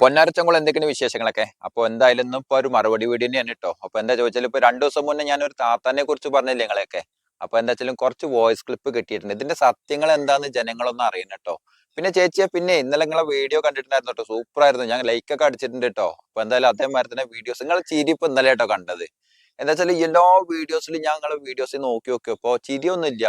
പൊന്നാരച്ചങ്കുളം എന്തൊക്കെയാണ് വിശേഷങ്ങളൊക്കെ? അപ്പൊ എന്തായാലും ഇന്നും ഇപ്പൊ ഒരു മറുപടി വീഡിയോ തന്നെയാണ് കേട്ടോ. അപ്പൊ എന്താ ചോദിച്ചാൽ ഇപ്പൊ രണ്ടു ദിവസം മുന്നേ ഞാൻ ഒരു താത്താനെ കുറിച്ച് പറഞ്ഞില്ലേ നിങ്ങളെയൊക്കെ? അപ്പൊ എന്താ വെച്ചാലും കുറച്ച് വോയിസ് ക്ലിപ്പ് കിട്ടിയിട്ടുണ്ട്. ഇതിന്റെ സത്യങ്ങൾ എന്താന്ന് ജനങ്ങളൊന്നും അറിയണം കേട്ടോ. പിന്നെ ചേച്ചിയെ പിന്നെ ഇന്നലെ നിങ്ങളെ വീഡിയോ കണ്ടിട്ടുണ്ടായിരുന്നു കേട്ടോ. സൂപ്പർ ആയിരുന്നു. ഞാൻ ലൈക്ക് ഒക്കെ അടിച്ചിട്ടുണ്ട് കേട്ടോ. അപ്പൊ എന്തായാലും അതേമാതിരി തന്നെ വീഡിയോസ് നിങ്ങൾ ചിരിപ്പ് ഇന്നലെ കേട്ടോ കണ്ടത്. എന്താ വെച്ചാൽ എല്ലാ വീഡിയോസിലും ഞാൻ നിങ്ങളെ വീഡിയോസ് നോക്കി നോക്കിയപ്പോ ചിരിയൊന്നും ഇല്ല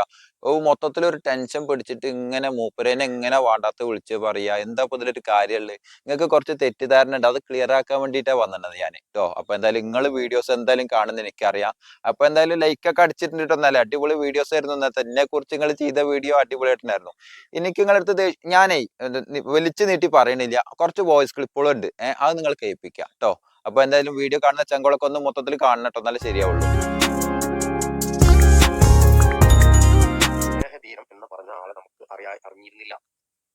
ഓ മൊത്തത്തിൽ ഒരു ടെൻഷൻ പിടിച്ചിട്ട് ഇങ്ങനെ മൂപ്പരേനെ എങ്ങനെ വാണ്ടാത്ത വിളിച്ച് പറയാ? എന്താ ഇപ്പൊ ഇതിലൊരു കാര്യമുള്ളത് നിങ്ങൾക്ക് കുറച്ച് തെറ്റിദ്ധാരണ ഉണ്ട്. അത് ക്ലിയർ ആക്കാൻ വേണ്ടിയിട്ടാണ് വന്നിട്ടുള്ളത് ഞാൻ കേട്ടോ അപ്പൊ എന്തായാലും നിങ്ങൾ വീഡിയോസ് എന്തായാലും കാണുന്ന എനിക്കറിയാം. അപ്പൊ എന്തായാലും ലൈക്ക് ഒക്കെ അടിച്ചിട്ടുണ്ട് കേട്ടോ അടിപൊളി വീഡിയോസ് ആയിരുന്നു ഇന്നത്തെ. എന്നെ കുറിച്ച് നിങ്ങൾ ചെയ്ത വീഡിയോ അടിപൊളിയായിട്ടുണ്ടായിരുന്നു. എനിക്ക് നിങ്ങളടുത്ത് ഞാനേ വലിച്ചു നീട്ടി പറയണില്ല. കുറച്ച് വോയിസ് ക്ലിപ്പുകളുണ്ട് അത് നിങ്ങൾ കേൾപ്പിക്കാം. കേട്ടോ അപ്പൊ എന്തായാലും വീഡിയോ കാണുന്ന ചെങ്കോളൊക്കെ ഒന്ന് മൊത്തത്തിൽ കാണണം കേട്ടോ എന്നാലേ ശരിയാവുള്ളൂ. സ്നേഹതീരം എന്ന് പറഞ്ഞ ആളെ നമുക്ക് അറിയാ അറിഞ്ഞിരുന്നില്ല.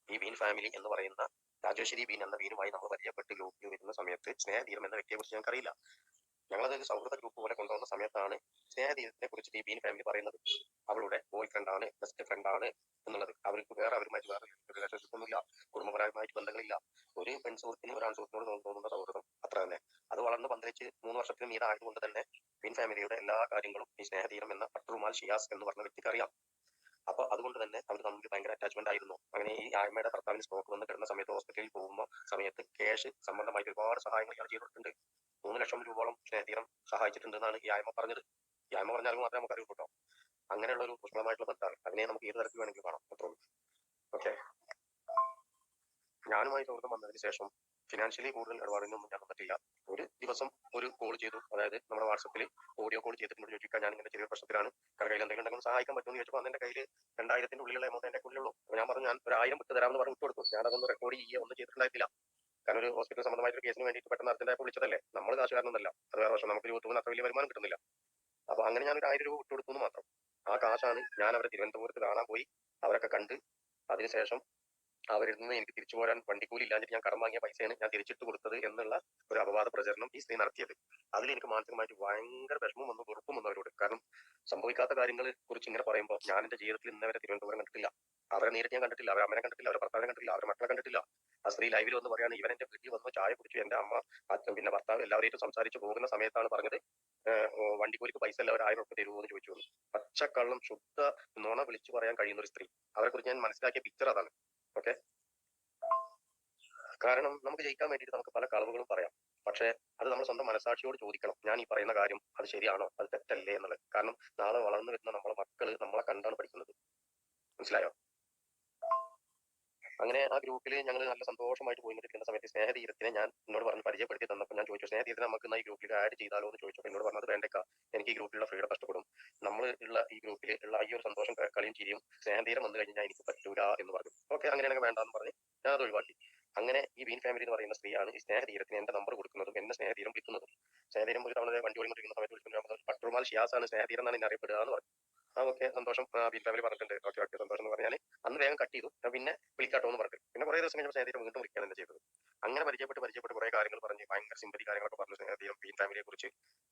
ഈ ബീൻ ഫാമിലി എന്ന് പറയുന്ന രാജേശ്വരി ബീൻ എന്ന ബീനുമായി നമ്മൾ പരിചയപ്പെട്ട് ഗ്രൂപ്പിൽ വരുന്ന സമയത്ത് സ്നേഹധീരം എന്ന വ്യക്തിയെ കുറിച്ച് ഞങ്ങൾക്കറിയില്ല. ഞങ്ങളത് സൗഹൃദ ഗ്രൂപ്പ് പോലെ കൊണ്ടുവന്ന സമയത്താണ് സ്നേഹധീരത്തെ കുറിച്ച് ഈ ബീൻ ഫാമിലി പറയുന്നത്. അവളുടെ ബോയ് ഫ്രണ്ട് ആണ് ബെസ്റ്റ് ഫ്രണ്ട് ആണ് എന്നുള്ളത്. അവർക്ക് വേറെ അവരുമായിട്ട് വേറെ റിലേഷൻഷിപ്പ് കുടുംബപരമായിട്ട് ബന്ധങ്ങളില്ല. ഒരു പെൺസുഹൃത്തിനും ഒരു ആൺസുഹൃത്തിനോട് തോന്നുന്ന സൗഹൃദം അത്ര തന്നെ. പന്ത്രണ്ട് പന്തലിച്ച് മൂന്ന് വർഷത്തിന് മീതായതുകൊണ്ട് തന്നെ ബിൻ ഫാമിലിയുടെ എല്ലാ കാര്യങ്ങളും ഈ സ്നേഹതീരം എന്ന അട്രുമാൽ ഷിയാസ് എന്ന് പറഞ്ഞ വ്യക്തിക്ക് അറിയാം. അപ്പൊ അതുകൊണ്ട് തന്നെ അവർ തമ്മിൽ ഭയങ്കര അറ്റാച്ച്മെന്റ് ആയിരുന്നു. അങ്ങനെ ഈ ആയ്മയുടെ ഭർത്താവിന് സ്ട്രോക്ക് വന്ന് കിടന്ന സമയത്ത് ഹോസ്പിറ്റലിൽ പോകുമ്പോൾ സമയത്ത് ക്യാഷ് സംബന്ധമായിട്ട് ഒരുപാട് സഹായങ്ങൾ ഇയാൾ ചെയ്തിട്ടുണ്ട്. മൂന്ന് ലക്ഷം രൂപയോളം സ്നേഹതീരം സഹായിച്ചിട്ടുണ്ടെന്നാണ് ഈ ആയ്മ പറഞ്ഞത്. ഈ ആയ്മ പറഞ്ഞാൽ മാത്രമേ നമുക്ക് അറിയൂ കേട്ടോ. അങ്ങനെയുള്ള ഒരു പുഷ്പമായിട്ടുള്ള ബന്ധമാണ്. അതിനെ നമുക്ക് ഏത് തരത്തിൽ വേണമെങ്കിൽ കാണാം. അത്രേ ഓക്കെ ഞാനുമായി സൗഹൃദം വന്നതിന് ശേഷം ഫിനാൻഷ്യലി കൂടുതൽ ഇടപാടുകളൊന്നും ഞാൻ പറ്റില്ല. ഒരു ദിവസം ഒരു കോൾ ചെയ്തു. അതായത് നമ്മുടെ വാട്സപ്പിൽ ഓഡിയോ കോൾ ചെയ്തിട്ടുണ്ട് ചോദിക്കാൻ ഞാൻ ഇങ്ങനെ ചെറിയ പ്രശ്നത്തിലാണ്. കാരണം കയ്യിൽ എന്തെങ്കിലും ഉണ്ടെങ്കിൽ സഹായിക്കാൻ പറ്റുമെന്ന് ചോദിച്ചപ്പോൾ അന്ന് കയ്യിൽ രണ്ടായിരത്തിന്റെ ഉള്ളിലുള്ള എമൗണ്ട് എന്റെ ഉള്ളിലുള്ളൂ ഞാൻ പറഞ്ഞു ഞാൻ ഒരു ആയിരം വിട്ട് തരാമെന്ന് പറഞ്ഞു വിട്ടു കൊടുത്തു ഞാൻ അതൊന്നും റെക്കോർഡ് ചെയ്യുക. ഒന്നും ചെയ്തിട്ടുണ്ടായിട്ടില്ല. കാരണം ഒരു ഹോസ്പിറ്റൽ സംബന്ധമായിട്ട് ഒരു കേസിന് വേണ്ടിയിട്ട് പെട്ടെന്ന് അർജന്റായി വിളിച്ചതല്ലേ? നമ്മൾ കാശുകാരനൊന്നല്ല. അത് വേറെ വർഷം നമുക്ക് യൂട്യൂബിന് അത്ര വലിയ വരുമാനം കിട്ടുന്നില്ല. അപ്പൊ അങ്ങനെ ഞാൻ ഒരു ആയിരം രൂപ വിട്ടു കൊടുത്തു മാത്രം. ആ കാശാണ് ഞാൻ അവരെ തിരുവനന്തപുരത്ത് കാണാൻ പോയി. അവരൊക്കെ കണ്ട് അതിനുശേഷം അവരിൽ നിന്ന് എനിക്ക് തിരിച്ചു പോരാൻ വണ്ടിക്കൂലി ഇല്ലാഞ്ഞിട്ട് ഞാൻ കടം വാങ്ങിയ പൈസയാണ് ഞാൻ തിരിച്ചിട്ട് കൊടുത്തത് എന്നുള്ള ഒരു അപവാദ പ്രചരണം ഈ സ്ത്രീ നടത്തിയത്. അതിൽ എനിക്ക് മാനസികമായിട്ട് ഭയങ്കര വിഷമം വന്നു വെറുപ്പും വന്നു അവരോട്. കാരണം സംഭവിക്കാത്ത കാര്യങ്ങളെ കുറിച്ച് ഇങ്ങനെ പറയുമ്പോൾ ഞാൻ എന്റെ ജീവിതത്തിൽ ഇന്നവരെ തിരുവനന്തപുരം കണ്ടിട്ടില്ല. അവരെ നേരിട്ട് ഞാൻ കണ്ടിട്ടില്ല. അവരെ അമ്മനെ കണ്ടിട്ടില്ല. അവരെ ഭർത്താവിനെ കണ്ടിട്ടില്ല. അവരെ മക്കളെ കണ്ടിട്ടില്ല. ആ സ്ത്രീ ലൈവിൽ വന്ന് പറയാണ് ഇവൻ എന്റെ വീട്ടിൽ വന്നു ചായ കുടിച്ചു. എന്റെ അമ്മ അച്ഛൻ പിന്നെ ഭർത്താവ് എല്ലാവരെയും സംസാരിച്ച് പോകുന്ന സമയത്താണ് പറഞ്ഞത് വണ്ടിക്കൂലിക്ക് പൈസ എല്ലാവരും ആയിരം ഉറപ്പ് തരുമോ എന്ന് ചോദിച്ചു പച്ചക്കള്ളം ശുദ്ധ നുണ വിളിച്ചു പറയാൻ കഴിയുന്ന ഒരു സ്ത്രീ. അവരെ കുറിച്ച് ഞാൻ മനസ്സിലാക്കിയ പിക്ചർ അതാണ്. ഓക്കെ കാരണം നമുക്ക് ജയിക്കാൻ വേണ്ടിയിട്ട് നമുക്ക് പല കളവുകളും പറയാം. പക്ഷേ അത് നമ്മൾ സ്വന്തം മനസാക്ഷിയോട് ചോദിക്കണം. ഞാൻ ഈ പറയുന്ന കാര്യം അത് ശരിയാണോ? അത് തെറ്റല്ലേ എന്നുള്ളത്. കാരണം നാളെ വളർന്നു വരുന്ന നമ്മളെ മക്കൾ നമ്മളെ കണ്ടാണ് പഠിക്കുന്നത്. മനസ്സിലായോ? അങ്ങനെ ആ ഗ്രൂപ്പിൽ ഞങ്ങൾ നല്ല സന്തോഷമായിട്ട് പോയി നിൽക്കുന്ന സമയത്ത് സ്നേഹതീരത്തിനെ ഞാൻ എന്നോട് പറഞ്ഞ് പരിചയപ്പെടുത്തി തന്നപ്പോൾ ഞാൻ ചോദിച്ചു സ്നേഹതീരത്തിന് നമുക്ക് ഈ ഗ്രൂപ്പിൽ ആഡ് ചെയ്താലോ എന്ന് ചോദിച്ചപ്പോൾ എന്നോട് പറഞ്ഞത് വേണ്ടേക്ക എനിക്ക് ഈ ഗ്രൂപ്പിലുള്ള ഫ്രീഡം നഷ്ടപ്പെടും. നമ്മൾ ഉള്ള ഈ ഗ്രൂപ്പിൽ ഉള്ള ഈ ഒരു സന്തോഷം കളിയും ചിരിയും സ്നേഹതീരം വന്നു കഴിഞ്ഞാൽ എനിക്ക് പറ്റൂല എന്ന് പറഞ്ഞു. ഓക്കെ അങ്ങനെയാണെങ്കിൽ വേണ്ടാന്ന് പറഞ്ഞ് ഞാൻ അത് ഒഴിവാക്കി. അങ്ങനെ ഈ ബീൻ ഫാമിലി എന്ന് പറയുന്ന സ്ത്രീയാണ് ഈ സ്നേഹതീരത്തിന് എന്റെ നമ്പർ കൊടുക്കുന്നതും എന്നെ സ്നേഹതീരം വിളിക്കുന്നതും. സ്നേഹതീരം ഒരു തവണ വണ്ടി ഓടിക്കൊണ്ടിരിക്കുന്ന സമയത്ത് വിളിക്കുന്നത് പട്ടുമാൽ ഷിയാസ് ആണ് സ്നേഹതീരം എന്നാണ് എന്നെ അറിയപ്പെടുക എന്ന് പറഞ്ഞു. ഓക്കെ സന്തോഷം ബീൻ ഫാമിലി പറഞ്ഞിട്ടുണ്ട്. ഓക്കെ ഓക്കെ സന്തോഷം എന്ന് പറഞ്ഞാൽ അന്ന് വേഗം കട്ട് ചെയ്തു. പിന്നെ വിളിക്കാട്ടോ എന്ന് പറഞ്ഞു. പിന്നെ കുറേ ദിവസം കഴിഞ്ഞപ്പോൾ സ്നേഹതീരം വീണ്ടും വിളിക്കാൻ തന്നെ ചെയ്തത്. അങ്ങനെ പരിചയപ്പെട്ട് പരിചയപ്പെട്ട് കുറേ കാര്യങ്ങൾ പറഞ്ഞ്. ഭയങ്കര സിമ്പതി കാര്യങ്ങളൊക്കെ പറഞ്ഞു സ്നേഹതീരം ബീൻ ഫാമിലിയെ കുറിച്ച്.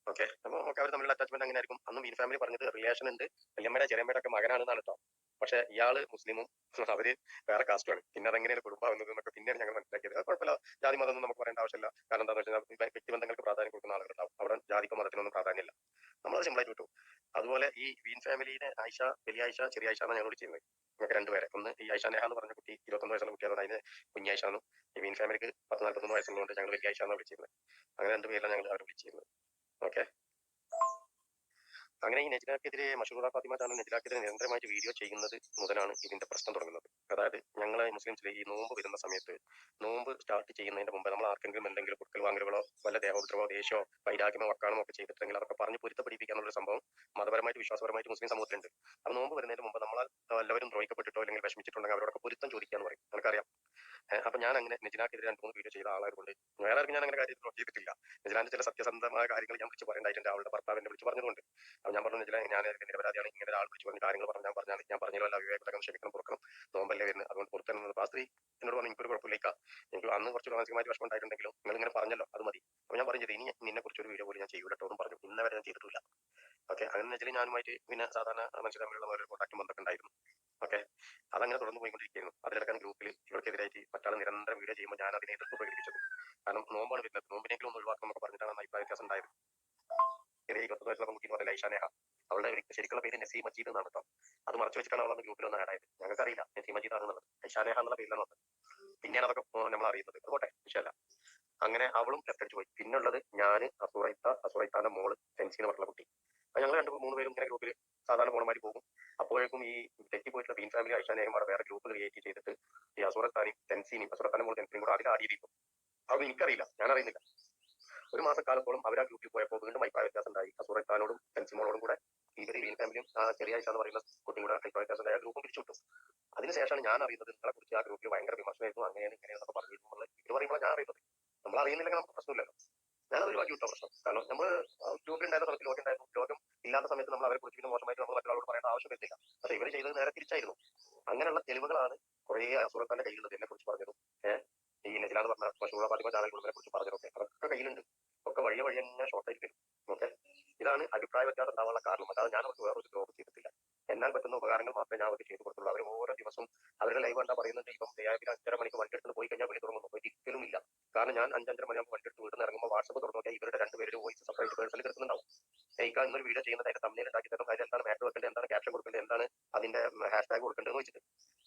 ഓക്കെ അപ്പോൾ ഓക്കെ അവർ തമ്മിലുള്ള അറ്റാച്ച്മെന്റ് അങ്ങനെ ആയിരിക്കും അന്ന് ബീൻ ഫാമിലി പറഞ്ഞത് റിലേഷൻ ഉണ്ട്. വല്യമ്മയുടെ ചെറിയമ്മയുടെ ഒക്കെ മകനാണെന്നാണ് കേട്ടോ. പക്ഷെ ഇയാൾ മുസ്ലിമും അവർ വേറെ കാസ്റ്റുമാണ് പിന്നെ അതെങ്ങനെയാണ് കുടുംബമാവുന്നത് എന്നൊക്കെ പിന്നെയാണ് ഞങ്ങൾ മനസ്സിലാക്കിയത്. അത് കുഴപ്പമില്ല. ജാതി മതം ഒന്നും നമുക്ക് പറയേണ്ട ആവശ്യമില്ല. കാരണം എന്താണെന്ന് വെച്ചാൽ വ്യ- വ്യക്തിബന്ധങ്ങൾക്ക് പ്രാധാന്യം കൊടുക്കുന്ന ആളുകളുണ്ടാവും. അവിടെ ജാതിക്കോ മതത്തിനൊന്നും പ്രാധാന്യമില്ല. നമ്മളത് സിമ്പിളായിട്ട് വിട്ടു. അതുപോലെ ഈ വീൻ ഫാമിലിയിലെ ആയിഷ വലിയ ആയിഷ ചെറിയ ആയിഷ എന്നാണ് ഞങ്ങൾ വിളിച്ചിരുന്നത് ഞങ്ങൾക്ക് രണ്ടുപേരെ ഒന്ന് ഈ ആയിഷ നേഹ എന്ന് പറഞ്ഞ കുട്ടി ഇരുപത്തൊന്ന് വയസ്സുള്ള കുട്ടിയാണ് അതിന് കുഞ്ഞായിഷ എന്നും ഈ വീൻ ഫാമിലിക്ക് പത്ത് നാൽപ്പത്തൊന്ന് വയസ്സുള്ളതുകൊണ്ട് ഞങ്ങൾ വലിയ ആയിഷ എന്നാണ് വിളിച്ചിരുന്നത്. അങ്ങനെ രണ്ടുപേരിലാണ് ഞങ്ങൾ അവരെ വിളിച്ചിരുന്നത്. ഓക്കെ അങ്ങനെ ഈ നെജിലാക്കെതിരെ മഷൂറ ഫാത്തിമ ചാനൽ നെജിലാക്കെതിരെ നിരന്തരമായിട്ട് വീഡിയോ ചെയ്യുന്നത് മുതലാണ് ഇതിന്റെ പ്രശ്നം തുടങ്ങുന്നത്. അതായത് ഞങ്ങളെ മുസ്ലിംസിലെ ഈ നോമ്പ് വരുന്ന സമയത്ത് നോമ്പ് സ്റ്റാർട്ട് ചെയ്യുന്നതിന്റെ മുമ്പ് നമ്മൾ ആർക്കെങ്കിലും എന്തെങ്കിലും കൊടുക്കൽ വാങ്ങലുകളോ വല്ല ദേവോദ്രവോ ദേഷ്യമോ വൈരാഗ്യമോ വക്കാണോ ഒക്കെ ചെയ്തിട്ടുണ്ടെങ്കിൽ അതൊക്കെ പറഞ്ഞ് ഒരു സംഭവം മതപരമായിട്ട് വിശ്വാസപരമായിട്ട് മുസ്ലിം സമൂഹത്തിലുണ്ട്. അപ്പോൾ നോമ്പ് വരുന്നതിന് മുമ്പ് നമ്മളാൽ എല്ലാവരും ദ്രോഹിക്കപ്പെട്ടിട്ടോ അല്ലെങ്കിൽ വിഷമിച്ചിട്ടുണ്ടെങ്കിൽ അവരോടൊക്കെ പൊരുത്തം ചോദിക്കാന്ന് പറയും. നമുക്കറിയാം അപ്പൊ ഞാൻ അങ്ങനെ നെജിലാക്കെതിരെ രണ്ട് മൂന്ന് വീഡിയോ ചെയ്ത ആളായതുകൊണ്ട് വേറെ ആർക്കും ഞാൻ അങ്ങനെ കാര്യം ചെയ്തിട്ടില്ല നെജിലാന്റെ ചില സത്യസന്ധമായ കാര്യങ്ങൾ ഞാൻ വിളിച്ച് പറയേണ്ടായിട്ടുണ്ട്. അവളുടെ ഭർത്താവിനെ വിളിച്ച് പറഞ്ഞതുകൊണ്ട്. അപ്പൊ ഞാൻ പറഞ്ഞു വെച്ചാൽ ഞാൻ നിരപരാധിയാണ്. ഇങ്ങനെ ഒരാൾ വിളിച്ചു പറഞ്ഞ കാര്യങ്ങൾ പറഞ്ഞാൽ പറഞ്ഞാൽ ഞാൻ പറഞ്ഞല്ലോ അല്ല വിവേകപ്പെട്ട ക്ഷമിക്കണം പുറക്കണം നോമ്പല്ലേ വരുന്നത്. അതുകൊണ്ട് പുറത്തുനിന്ന് ആ സ്ത്രീ എന്നോട് പറഞ്ഞു എനിക്കൊരു കുഴപ്പമില്ല എനിക്ക് അന്ന് കുറച്ച് മാനസികമായിട്ട് വിഷമം ഉണ്ടായിട്ടുണ്ടെങ്കിലും നിങ്ങൾ ഇങ്ങനെ പറഞ്ഞല്ലോ അത് മതി. അപ്പൊ ഞാൻ പറഞ്ഞത് ഇനി നിന്നെ കുറിച്ച് ഒരു വീഡിയോ പോലും ഞാൻ ചെയ്യൂലട്ടോ എന്ന് പറഞ്ഞു. ഇന്നവരെ ഞാൻ ചെയ്തിട്ടില്ല. ഓക്കെ? അങ്ങനെ വെച്ചാൽ ഞാനുമായിട്ട് പിന്നെ സാധാരണ മനുഷ്യ തമ്മിലുള്ള ഒരു കോൺടാക്ട് ബന്ധമൊക്കെ ഉണ്ടായിരുന്നു. ഓക്കെ? അതങ്ങനെ തുടർന്ന് പോയിക്കൊണ്ടിരിക്കുന്നു അതിലിടക്കാൻ ഗ്രൂപ്പിൽ ഇവർക്കെതിരായിട്ട് മറ്റാൾ നിരന്തരം വീഡിയോ ചെയ്യുമ്പോൾ ഞാൻ അതിനെ എതിർപ്പ് പ്രകടിപ്പിച്ചത്. കാരണം നോമ്പാണ് വരുന്നത്. നോമ്പിനെങ്കിലും ഒന്ന് ഒഴിവാക്കണം എന്നൊക്കെ പറഞ്ഞിട്ടാണ് അഭിപ്രായ വ്യത്യാസം ഉണ്ടായത്. ലൈഷാനേഹ അവളുടെ ശരിക്കുള്ള പേര് നസീം മജീദ് എന്നാണ് കേട്ടോ. അത് മറച്ചു വെച്ചിട്ടാണ് അവളന്ന് ഗ്രൂപ്പിൽ ഒന്ന് ആഡ് ആയത്. ഞങ്ങൾക്ക് അറിയില്ല നസീം മജീദ് ആണെന്നുള്ളത് ലൈഷാനേഹ എന്നുള്ള പേരിലാണ് വന്നത്. പിന്നെയാണ് അതൊക്കെ നമ്മൾ അറിയുന്നത്. അതുകൊട്ടെ വിഷയമല്ല അങ്ങനെ അവളും ലെഫ്റ്റ് പോയി. പിന്നുള്ളത് ഞാൻ അസുറൈത്ത അസുറൈത്താന്റെ മോൾ ഫെൻസിന് പറഞ്ഞ കുട്ടി. അപ്പൊ ഞങ്ങൾ രണ്ട് മൂന്ന് പേരും ഇങ്ങനെ ഗ്രൂപ്പിൽ സാധാരണ പോണമാരി പോകും. അപ്പോഴേക്കും ഈ തെറ്റി പോയിട്ടുള്ള ബീൻ ഫാമിലി ഐഷാനേഹം അവിടെ വേറെ ഗ്രൂപ്പ് ക്രിയേറ്റ് ചെയ്തിട്ട് ഈ അസുറത്താനും തെൻസീനും അസുറത്താനും മോൾ തെൻസിനും കൂടെ അതിൽ ആടി അതൊന്നും എനിക്കറിയില്ല. ഞാൻ അറിയുന്നില്ല ഒരു മാസക്കാലത്തോളം അവർ ആ ഗ്രൂപ്പിൽ പോയപ്പോൾ വീണ്ടും അഭിപ്രായ വ്യത്യാസം ഉണ്ടായി. അസുറത്താനോടും തെൻസിമോളോടും കൂടെ ഇവർ ബീൻ ഫാമിലിയും ചെറിയ ആയിഷ എന്ന് പറയുന്ന കുട്ടിയും കൂടെ അഭിപ്രായ വ്യത്യാസം ഉണ്ടായി. ഗ്രൂപ്പും പിരിച്ചു വിട്ടു അതിനുശേഷമാണ് ഞാൻ അറിയുന്നത് നിങ്ങളെ കുറിച്ച് ആ ഗ്രൂപ്പിൽ ഭയങ്കര വിമർശനമായിരുന്നു. അങ്ങനെയാണ് ഇങ്ങനെയാണെന്നൊക്കെ പറഞ്ഞിരുന്നു എന്നുള്ളത് ഇത് പറയുമ്പോൾ ഞാൻ അറിയുന്നത്. നമ്മൾ അറിയുന്നില്ലെങ്കിൽ നമുക്ക് പ്രശ്നമില്ലല്ലോ. ഞാൻ ഒഴിവാക്കി വിട്ട പ്രശ്നം. കാരണം നമ്മൾ സമയത്ത് ലോകം ഉണ്ടായിരുന്നു. ലോകം ഇല്ലാത്ത സമയത്ത് നമ്മൾ അവരെ കുറിച്ച് മോശമായിട്ട് നമ്മൾ മറ്റൊരാളോട് പറയേണ്ട ആവശ്യം വരുന്നില്ല പക്ഷേ ഇവർ ചെയ്തത് നേരെ തിരിച്ചായിരുന്നു. അങ്ങനെയുള്ള തെളിവുകളാണ് കുറേ അസുഖത്തിന്റെ കയ്യിലുള്ളത് എന്നെ കുറിച്ച് പറഞ്ഞതും. ഏഹ് ഈ നെജിലാന്ന് പറഞ്ഞ മഷൂറ ഫാത്തിമ ചാനലുകളെ കുറിച്ച് പറഞ്ഞതൊക്കെ അതൊക്കെ കയ്യിലുണ്ട്. ഒക്കെ വഴിയെ വഴി തന്നെ ഷോർട്ട് ആയിട്ട് ഓക്കെ ഇതാണ് അഭിപ്രായ വ്യത്യാസം ഉണ്ടാവാനുള്ള കാരണം. അല്ലാതെ ഞാൻ അവർക്ക് വേറൊരു ദ്രോഹം ചെയ്തിട്ടില്ല എന്നാൽ പറ്റുന്ന ഉപകാരങ്ങൾ മാത്രമേ ഞാൻ അവർക്ക് ചെയ്തു കൊടുത്തുള്ളൂ. അവർ ഓരോ ദിവസം അവരുടെ ലൈവ് കണ്ടാ പറയുന്നുണ്ട് ഇപ്പം ദയാവിൽ അഞ്ചര മണിക്ക് വണ്ടി എടുത്ത് പോയി കഴിഞ്ഞാൽ വിളി തുടങ്ങുന്നു. ഒരിക്കലും ഇല്ല. കാരണം ഞാൻ അഞ്ചഞ്ചര മണിയാകുമ്പോൾ വണ്ടി എടുത്ത് വീട്ടിൽ ഇറങ്ങുമ്പോൾ വാട്സപ്പ് തുറന്നു നോക്കിയാൽ ഇവരുടെ രണ്ടുപേരുടെ വോയിസ് സെപ്പറേറ്റ് പേഴ്സണൽ കിടക്കുന്നുണ്ടാവും. എനിക്ക് ഇന്നൊരു വീഡിയോ ചെയ്യുന്നത് അതിന്റെ തമ്മിൽ ഉണ്ടാക്കി തരണം അതിൽ എന്താണ്? മാറ്റർ വെക്കേണ്ടത് എന്താണ് ക്യാപ്ഷൻ കൊടുക്കേണ്ടത് എന്താണ് അതിന്റെ ഹാഷ്ടാഗ് കൊടുക്കേണ്ടതെന്ന് വെച്ചിട്ട്.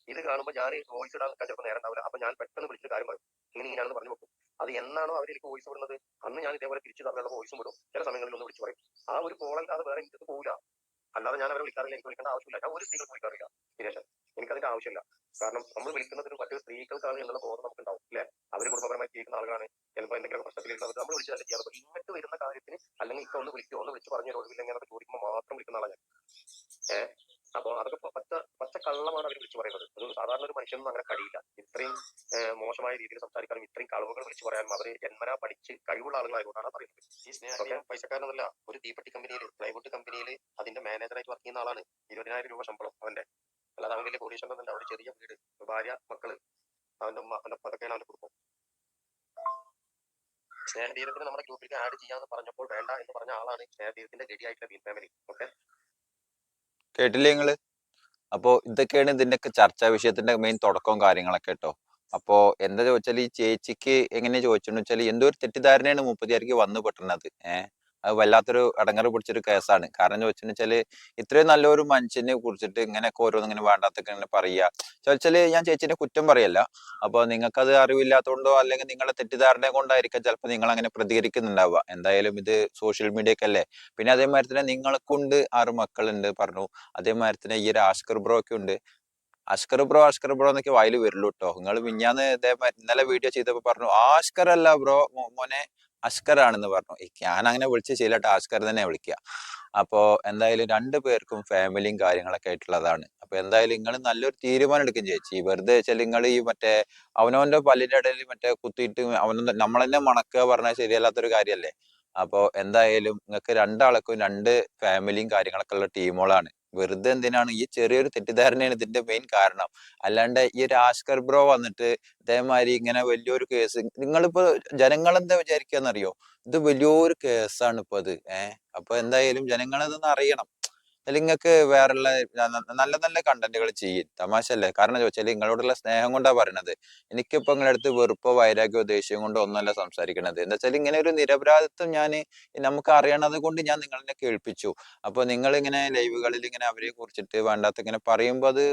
ഇത് കാണുമ്പോൾ ഞാൻ വോയിസ് ഇടാൻ ചിലപ്പോൾ നേരം ഉണ്ടാവില്ല. അപ്പൊ ഞാൻ പെട്ടെന്ന് വിളിച്ചിട്ട് കാര്യം പറയും. ഇങ്ങനെ ഇങ്ങനെയാണെന്ന് പറഞ്ഞു വെക്കും. അത് എന്നാണോ അവർ എനിക്ക് വോയിസ് വിടുന്നത് അന്ന് ഞാൻ ഇതേപോലെ തിരിച്ചു തമ്മിലുള്ള വോയിസും വിടും ചില സമയങ്ങളിൽ ഒന്ന് വിളിച്ചു പറയും. ആ ഒരു കോളല്ലാതെ വേറെ എനിക്ക് പോകില്ല അല്ലാതെ ഞാൻ അവരെ വിളിക്കാറില്ല എനിക്ക് വിളിക്കേണ്ട ആവശ്യമില്ല. ഞാൻ ഒരു സ്ത്രീകൾക്ക് വിളിക്കാറില്ല ദിനേശൻ എനിക്കതിന്റെ ആവശ്യമില്ല. കാരണം നമ്മൾ വിളിക്കുന്നത് മറ്റു സ്ത്രീകൾക്കാണ് എന്നുള്ള ബോധം നമുക്ക് ഉണ്ടാവും അല്ലെ? അവർ കുടുംബപരമായി ജീവിക്കുന്ന ആളുകളാണ്. ചിലപ്പോൾ എന്തെങ്കിലും പ്രശ്നത്തിലുള്ളത് നമ്മൾ വിളിച്ചതല്ല ചെയ്യാറ് അപ്പൊ ഇങ്ങോട്ട് വരുന്ന കാര്യത്തിന് അല്ലെങ്കിൽ ഇപ്പൊ ഒന്ന് വിളിക്കുക ഒന്ന് വിളിച്ച് പറഞ്ഞു ഒഴിവില്ലെങ്കിൽ അത് ചോദിക്കുമ്പോൾ മാത്രം വിളിക്കുന്ന ആളാണ് ഞാൻ. ഏഹ് അപ്പൊ അതൊക്കെ പച്ച പച്ച കള്ളമാണ് അവർ വിളിച്ചു പറയുന്നത്. ഒരു സാധാരണ ഒരു മനുഷ്യനൊന്നും അങ്ങനെ കഴിയില്ല ഇത്രയും മോശമായ രീതിയിൽ സംസാരിക്കാനും ഇത്രയും കളവുകൾ വിളിച്ചു പറയാനും അവർ ജന്മനാ പഠിച്ച് കഴിവുള്ള ആളുകളായതുകൊണ്ടാണ് പറയുന്നത്. ഈ സ്നേഹം പൈസക്കാരനല്ല ഒരു തീപ്പെട്ടി കമ്പനിയിൽ പ്ലൈവുഡ് കമ്പനിയിൽ അതിന്റെ മാനേജറായിട്ട് വർക്ക് ചെയ്യുന്ന ആളാണ്. ഇരുപതിനായിരം രൂപ ശമ്പളം അവന്റെ. അല്ലാതെ അവൻ വലിയ കോടീശ്വരനൊന്നുമില്ല അവിടെ ചെറിയ വീട് ഭാര്യ മക്കൾ. അവന്റെ ഉമ്മ അവന്റെ പതക്കാണ് അവന്റെ കുടുംബം. സ്നേഹതീരത്തിന് നമ്മുടെ ഗ്രൂപ്പിലേക്ക് ആഡ് ചെയ്യാന്ന് പറഞ്ഞപ്പോൾ വേണ്ട എന്ന് പറഞ്ഞ ആളാണ് സ്നേഹതീരത്തിന്റെ ഗഡിയായിട്ടുള്ള ബീൻ ഫാമിലി ഓക്കെ കേട്ടില്ലേ നിങ്ങൾ? അപ്പോ ഇതൊക്കെയാണ് ഇതിന്റെയൊക്കെ ചർച്ചാ വിഷയത്തിന്റെ മെയിൻ തുടക്കവും കാര്യങ്ങളൊക്കെ കേട്ടോ അപ്പോ എന്താ ചോദിച്ചാൽ ഈ ചേച്ചിക്ക് എങ്ങനെ ചോദിച്ചെന്ന് വെച്ചാൽ എന്തോ ഒരു തെറ്റിദ്ധാരണയാണ് മുപ്പത്തിയാർക്ക് വന്നു പെട്ടണത്. ഏഹ്? അത് വല്ലാത്തൊരു അടങ്ങറ് പിടിച്ചൊരു കേസാണ്. കാരണം ചോദിച്ചെന്ന് വെച്ചാൽ ഇത്രയും നല്ലൊരു മനുഷ്യനെ കുറിച്ചിട്ട് ഇങ്ങനെയൊക്കെ ഓരോന്നും ഇങ്ങനെ വേണ്ടാത്തൊക്കെ ഇങ്ങനെ പറയുക ചോദിച്ചാൽ ഞാൻ ചേച്ചിന്റെ കുറ്റം പറയല്ല. അപ്പൊ നിങ്ങൾക്കത് അറിവില്ലാത്തതുകൊണ്ടോ അല്ലെങ്കിൽ നിങ്ങളെ തെറ്റിദ്ധാരണ കൊണ്ടായിരിക്കാം ചിലപ്പോൾ നിങ്ങൾ അങ്ങനെ പ്രതികരിക്കുന്നുണ്ടാവുക. എന്തായാലും ഇത് സോഷ്യൽ മീഡിയക്ക് അല്ലേ? പിന്നെ അതേമാതിരി തന്നെ നിങ്ങൾക്കുണ്ട് ആറ് മക്കളുണ്ട് പറഞ്ഞു. അതേമാതിരി തന്നെ ഈ ഒരു ആസ്കർ ഒക്കെ ഉണ്ട്. അഷ്കർ ബ്രോ അഷ്കർ ബ്രോ എന്നൊക്കെ വായിൽ വരുള്ളൂ കേട്ടോ നിങ്ങൾ മിഞ്ഞാന്ന് ഇതേമാതിരി ഇന്നലെ വീഡിയോ ചെയ്തപ്പോ പറഞ്ഞു ആഷ്കർ അല്ല ബ്രോ മോനെ അഷ്കർ ആണെന്ന് പറഞ്ഞു. ഞാൻ അങ്ങനെ വിളിച്ച് ശീലമായിട്ട് അഷ്കർ തന്നെ വിളിക്കുക അപ്പോ എന്തായാലും രണ്ടു പേർക്കും ഫാമിലിയും കാര്യങ്ങളൊക്കെ ആയിട്ടുള്ളതാണ്. അപ്പൊ എന്തായാലും നിങ്ങൾ നല്ലൊരു തീരുമാനം എടുക്കും ചേച്ചി. വെറുതെ വെച്ചാൽ നിങ്ങൾ ഈ മറ്റേ അവനവന്റെ പല്ലിന്റെ ഇടയിൽ മറ്റേ കുത്തിയിട്ട് അവനെ നമ്മളെന്നെ മണക്കുക പറഞ്ഞാൽ ശരിയല്ലാത്തൊരു കാര്യല്ലേ? അപ്പോൾ എന്തായാലും നിങ്ങൾക്ക് രണ്ടാൾക്കും രണ്ട് ഫാമിലിയും കാര്യങ്ങളൊക്കെ ഉള്ള ടീമുകളാണ്. വെറുതെ എന്തിനാണ്? ഈ ചെറിയൊരു തെറ്റിദ്ധാരണയാണ് ഇതിന്റെ മെയിൻ കാരണം. അല്ലാണ്ട് ഈ ഒരു ആഷ്കർ ബ്രോ വന്നിട്ട് ഇതേമാതിരി ഇങ്ങനെ വലിയൊരു കേസ് നിങ്ങളിപ്പോ ജനങ്ങൾ എന്താ വിചാരിക്കാന്നറിയോ? ഇത് വലിയൊരു കേസാണ് ഇപ്പൊ അത്. ഏഹ്? അപ്പൊ എന്തായാലും ജനങ്ങൾ ഇതൊന്ന് അറിയണം. നിങ്ങൾക്ക് വേറെയുള്ള നല്ല നല്ല കണ്ടന്റുകൾ ചെയ്യും. തമാശല്ലേ കാരണം ചോദിച്ചാൽ നിങ്ങളോടുള്ള സ്നേഹം കൊണ്ടാണ് പറയണത്. എനിക്കിപ്പോ നിങ്ങളുടെ അടുത്ത് വെറുപ്പോ വൈരാഗ്യോ ദേഷ്യം കൊണ്ടോ ഒന്നല്ല സംസാരിക്കണത്. എന്താ വെച്ചാൽ ഇങ്ങനെ ഒരു നിരപരാധിത്വം ഞാൻ നമുക്ക് അറിയണത് കൊണ്ട് ഞാൻ നിങ്ങളെ കേൾപ്പിച്ചു. അപ്പോൾ നിങ്ങൾ ഇങ്ങനെ ലൈവുകളിൽ ഇങ്ങനെ അവരെ കുറിച്ചിട്ട് വേണ്ടാത്ത ഇങ്ങനെ പറയുമ്പോ അത്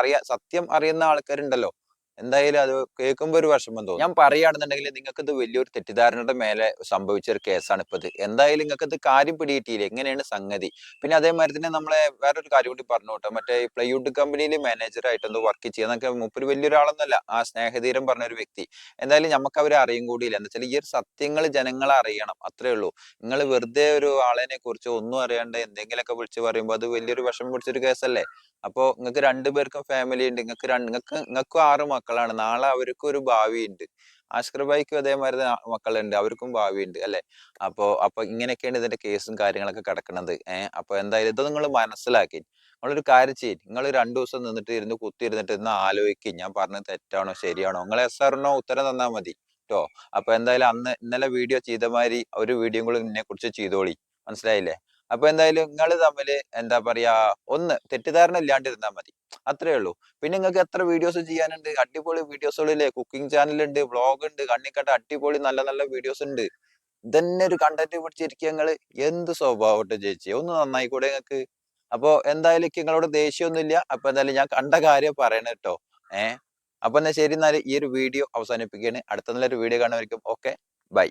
അറിയാ സത്യം അറിയുന്ന ആൾക്കാരുണ്ടല്ലോ. എന്തായാലും അത് കേൾക്കുമ്പോ ഒരു വിഷമം തോന്നും. ഞാൻ പറയുകയാണെന്നുണ്ടെങ്കിൽ നിങ്ങൾക്ക് ഇത് വലിയൊരു തെറ്റിദ്ധാരണയുടെ മേലെ സംഭവിച്ച ഒരു കേസാണ് ഇപ്പൊ ഇത് എന്തായാലും നിങ്ങൾക്ക് ഇത് കാര്യം പിടികിട്ടിയില്ല. എങ്ങനെയാണ് സംഗതി. പിന്നെ അതേമാതിരി തന്നെ നമ്മളെ വേറൊരു കാര്യം കൂടി പറഞ്ഞു കേട്ടോ. മറ്റേ ഈ പ്ലൈവുഡ് കമ്പനിയിൽ മാനേജറായിട്ട് എന്തോ വർക്ക് ചെയ്യുന്നൊക്കെ മൂപ്പര് വലിയൊരാളൊന്നല്ല ആ സ്നേഹധീരം പറഞ്ഞ ഒരു വ്യക്തി. എന്തായാലും നമുക്ക് അവരെ അറിയും കൂടിയില്ല. എന്താ വെച്ചാൽ ഈ ഒരു സത്യങ്ങൾ ജനങ്ങളെ അറിയണം. അത്രേ ഉള്ളൂ. നിങ്ങൾ വെറുതെ ഒരു ആളിനെ കുറിച്ച് ഒന്നും അറിയാണ്ട് എന്തെങ്കിലുമൊക്കെ വിളിച്ച് പറയുമ്പോൾ അത് വലിയൊരു വിഷമം പിടിച്ചൊരു കേസല്ലേ? അപ്പോൾ നിങ്ങൾക്ക് രണ്ടുപേർക്കും ഫാമിലി ഉണ്ട്. നിങ്ങൾക്ക് നിങ്ങൾക്ക് നിങ്ങൾക്കും ആറ് മക്കളാണ്. നാളെ അവർക്കും ഒരു ഭാവി ഉണ്ട് ആഷ്കർ ഭായിക്കും അതേമാതിരി മക്കളുണ്ട്. അവർക്കും ഭാവി ഉണ്ട് അല്ലെ? അപ്പോ അപ്പൊ ഇങ്ങനെയൊക്കെയാണ് ഇതിന്റെ കേസും കാര്യങ്ങളൊക്കെ കിടക്കുന്നത്. ഏഹ് അപ്പൊ എന്തായാലും ഇത് നിങ്ങൾ മനസ്സിലാക്കി. നിങ്ങളൊരു കാര്യം ചെയ്യും. നിങ്ങൾ രണ്ടു ദിവസം നിന്നിട്ട് ഇരുന്ന് കുത്തിയിരുന്നിട്ട് ഇന്ന് ആലോചിക്കും. ഞാൻ പറഞ്ഞത് തെറ്റാണോ ശരിയാണോ? നിങ്ങൾ എസ് ആറിനോ ഉത്തരം തന്നാൽ മതി കേട്ടോ അപ്പൊ എന്തായാലും അന്ന് ഇന്നലെ വീഡിയോ ചെയ്ത മാതിരി ഒരു വീഡിയോ കൂടി ഇതിനെ കുറിച്ച് ചെയ്തോളി. മനസ്സിലായില്ലേ? അപ്പൊ എന്തായാലും നിങ്ങൾ തമ്മിൽ എന്താ പറയാ ഒന്ന് തെറ്റിദ്ധാരണ ഇല്ലാണ്ടിരുന്നാൽ മതി. അത്രേ ഉള്ളൂ. പിന്നെ നിങ്ങൾക്ക് എത്ര വീഡിയോസ് ചെയ്യാനുണ്ട്? അടിപൊളി വീഡിയോസുകളില്ലേ കുക്കിംഗ് ചാനൽ ഉണ്ട് വ്ളോഗ് ഉണ്ട് കണ്ണിക്കട്ട അടിപൊളി നല്ല നല്ല വീഡിയോസ് ഉണ്ട് ഇതന്നെ ഒരു കണ്ടന്റ് പിടിച്ചിരിക്കുക നിങ്ങൾ എന്ത് സ്വഭാവമായിട്ട് ചേച്ചി. ഒന്ന് നന്നായി കൂടെ നിങ്ങൾക്ക് അപ്പൊ എന്തായാലും നിങ്ങളോട് നിങ്ങളോട് ദേഷ്യമൊന്നുമില്ല അപ്പൊ എന്തായാലും ഞാൻ കണ്ട കാര്യം പറയണ കേട്ടോ ഏഹ് അപ്പൊ എന്നാ ശരി എന്നാൽ ഈ ഒരു വീഡിയോ അവസാനിപ്പിക്കുകയാണ് അടുത്ത നല്ലൊരു വീഡിയോ കാണുമായിരിക്കും ഓക്കെ. ബൈ.